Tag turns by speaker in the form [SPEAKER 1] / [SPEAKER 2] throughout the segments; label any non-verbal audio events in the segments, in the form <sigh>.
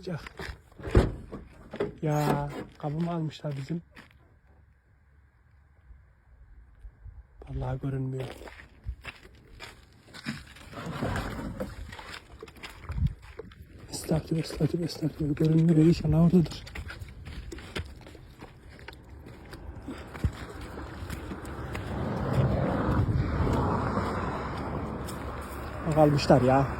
[SPEAKER 1] sıcak. Ya kabımı almışlar bizim. Vallahi görünmüyor. Estağfurullah, estağfurullah, estağfurullah. Görünmüyor inşallah oradadır. Kalmışlar ya.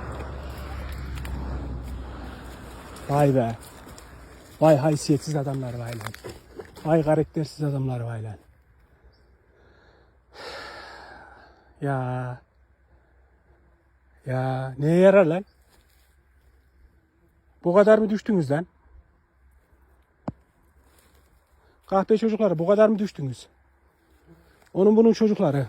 [SPEAKER 1] Vay be. Vay haysiyetsiz adamlar vay lan. Vay karaktersiz adamlar vay lan. Ya. Ya neye yarar lan? Bu kadar mı düştünüz lan? Kahpe çocukları bu kadar mı düştünüz? Onun bunun çocukları.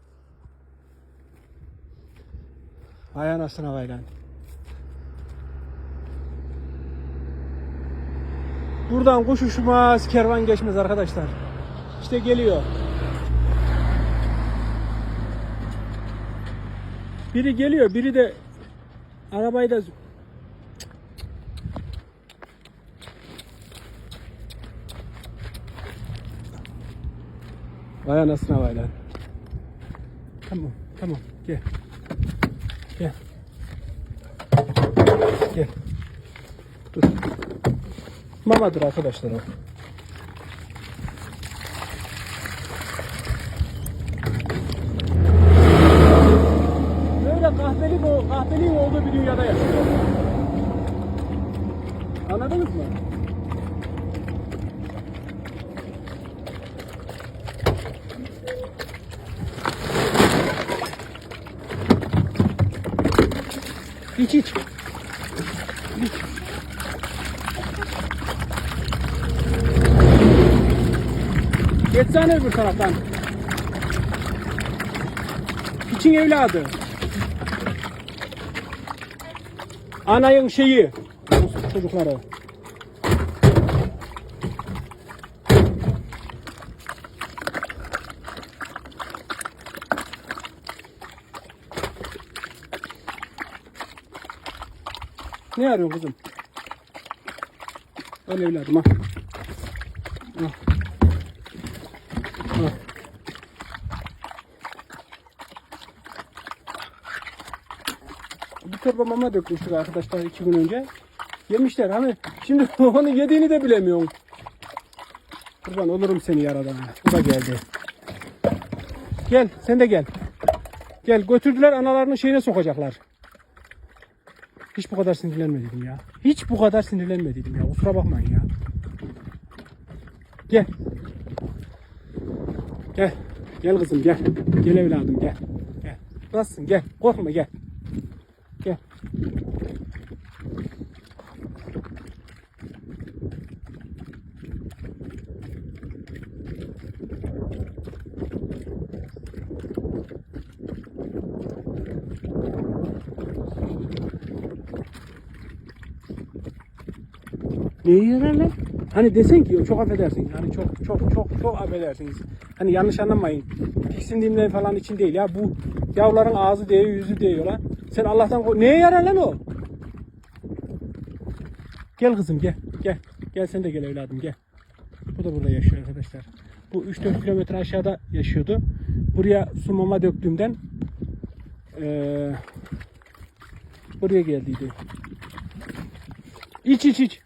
[SPEAKER 1] Vay anasına vay. Buradan kuş uçmaz, kervan geçmez arkadaşlar. İşte geliyor. Biri geliyor, biri de arabayı da Vay anasına vay lan. Tamam, tamam. Gel. Gel. Gel. Dur. Mamadır arkadaşlar o. Böyle kahpelik, o- kahpeliğin olduğu bir dünyada yaşıyor. Anladınız mı? İç iç. İç. Geçsene öbür taraftan. İçin evladı. Anayın şeyi. Çocukları. Ne arıyorsun kızım? Al evladım al. Al. Al. Bir torba mama dökmüştük arkadaşlar iki gün önce. Yemişler hani şimdi <laughs> onu yediğini de bilemiyorum. Kurban olurum seni yaradan. Bu da geldi. Gel sen de gel. Gel götürdüler analarının şeyine sokacaklar. Hiç bu kadar sinirlenmediydim ya. Hiç bu kadar sinirlenmediydim ya. Kusura bakmayın ya. Gel. Gel. Gel kızım gel. Gel evladım gel. Gel. Nasılsın gel. Korkma gel. Gel. Neye yarar lan? Hani desen ki çok affedersin. Hani çok çok çok çok affedersiniz. Hani yanlış anlamayın. Tiksindiğimden falan için değil ya. Bu yavruların ağzı değiyor, yüzü değiyor lan. Sen Allah'tan. Neye yarar lan o? Gel kızım gel. Gel. Gel sen de gel evladım gel. Bu da burada yaşıyor arkadaşlar. Bu 3-4 kilometre aşağıda yaşıyordu. Buraya su mama döktüğümden eee buraya geldiydi. İç iç iç.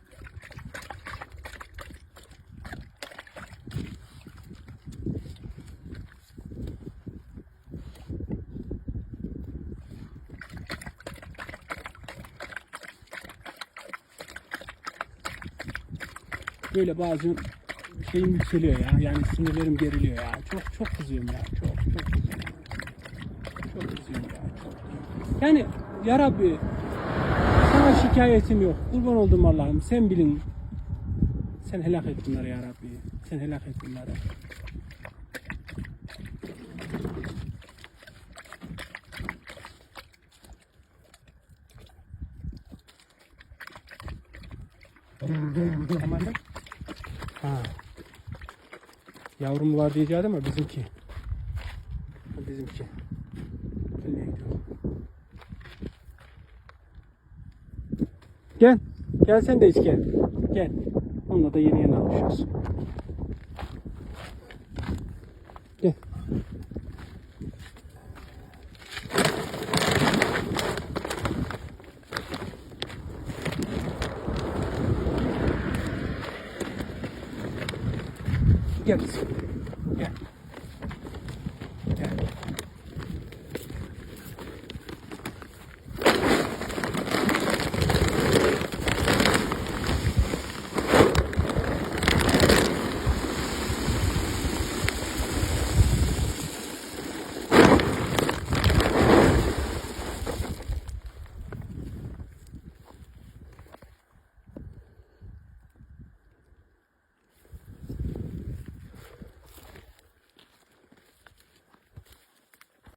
[SPEAKER 1] Böyle bazen şeyim yükseliyor ya. Yani sinirlerim geriliyor ya. Çok çok kızıyorum ya. Çok çok kızıyorum. Çok kızıyorum. ya. Yani ya Rabbi sana şikayetim yok. Kurban oldum Allah'ım. Sen bilin. Sen helak et bunları ya Rabbi. Sen helak et bunları. Tamam. Ha. Yavrum var diyeceğim ama bizimki. Bizimki. Gel. Gel sen de iç gel. Gel. Onunla da yeni yeni alışıyoruz. Gel. kızım.